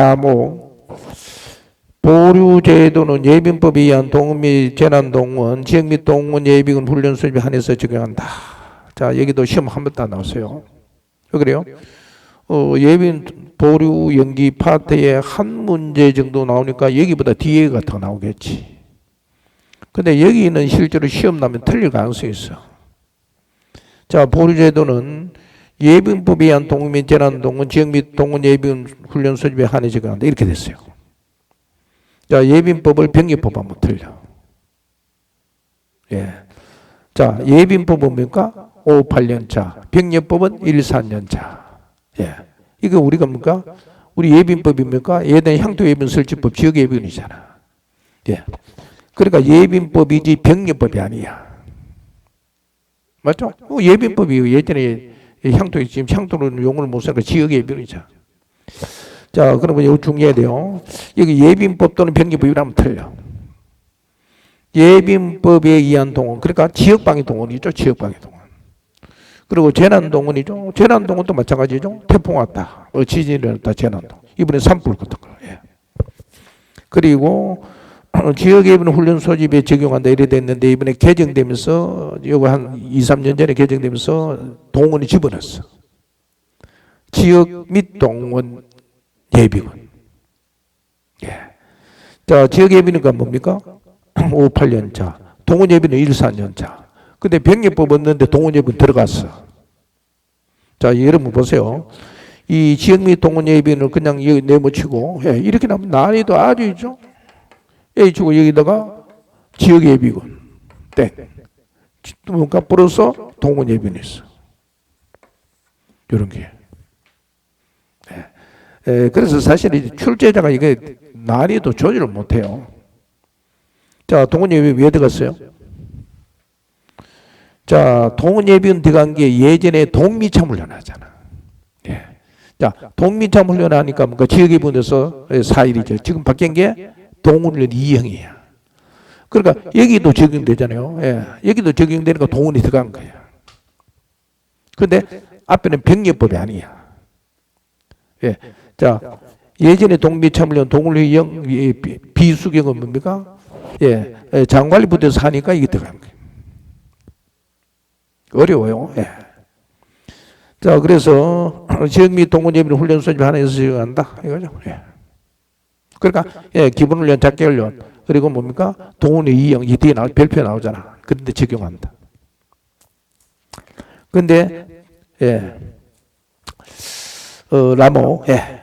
다모 보류제도는 예빈법에 의한 동원 및 재난동원, 지역 및 동원 예비군 훈련 수입에 한해서 적용한다. 자, 여기도 시험 한 번도 안 나왔어요. 왜 그래요? 어, 예빈 보류 연기 파트에 한 문제 정도 나오니까 여기보다 뒤에가 더 나오겠지. 근데 여기는 실제로 시험 나면 틀릴 가능성이 있어. 자, 보류제도는 예비군법에 의한 동원 및 재난 동원, 지역 및 동원 예비군 훈련 수집에 한해 적용한다. 이렇게 됐어요. 자, 예빈법을 병예법 하면 틀려. 예. 자, 예빈법은 뭡니까? 5, 8년차. 병예법은 1, 4년차. 예. 이거 우리가 뭡니까? 우리 예빈법입니까? 예전 향토 예빈 설치법 지역 예빈이잖아. 예. 그러니까 예빈법이지 병예법이 아니야. 맞죠? 어, 예빈법이 예전에 향토 지금 향토는 용어를 못 쓰니까 지역 예빈이잖아. 자, 그러면 이거 중요해야 돼요. 여기 예빈법 또는 병기법이라면 틀려. 예빈법에 의한 동원. 그러니까 지역방위 동원이죠. 지역방위 동원. 그리고 재난동원이죠. 재난동원도 마찬가지죠. 태풍 왔다. 어, 지진이 일어났다. 재난동원. 이번에 산불 같은 거. 예. 그리고 지역예비군 훈련 소집에 적용한다 이래 됐는데 이번에 개정되면서 요거 한 2, 3년 전에 개정되면서 동원이 집어넣었어. 지역 및 동원 예비군. 예. 자, 지역 예비니까 뭡니까? 5, 8년 차. 동원 예비는 1, 4년 차. 근데 병예법 없는데 동원 예비는 들어갔어. 자, 여러분 보세요. 이 지역 및 동원 예비는 그냥 내모치고, 예, 이렇게 나면 난이도 아주 있죠? A 주고 여기다가 지역 예비군. 땡. 뭔가 플러스 동원 예비는 있어. 이런 게. 에, 그래서 사실 이 출제자가 이게 난이도 조절을 못해요. 자, 동원 예비 왜 들어갔어요? 자, 동원 예비는 들어간 게 예전에 동미참 훈련하잖아. 예. 자, 동미참 훈련하니까 뭔가 지역 예비군에서 4일이죠. 지금 바뀐 게 동훈련 2형이야. 그러니까 여기도 적용되잖아요. 예. 여기도 적용되니까 동원이 들어간 거야. 근데 앞에는 병예법이 아니야. 예. 자, 예전에 동비참을연 동물회영 비수경은 뭡니까? 예, 예, 장관리 부대에서 하니까 이게 들어가는 거예요. 어려워요. 예. 자, 그래서 지역 및 동원 예비를 훈련 소집 하나에서 적용한다 이거죠. 예. 그러니까 예, 기본 훈련, 작계 훈련 그리고 뭡니까? 동원의 이형 이 뒤에 나 별표 나오잖아. 그런데 적용한다. 근데 예. 어, 라모 예.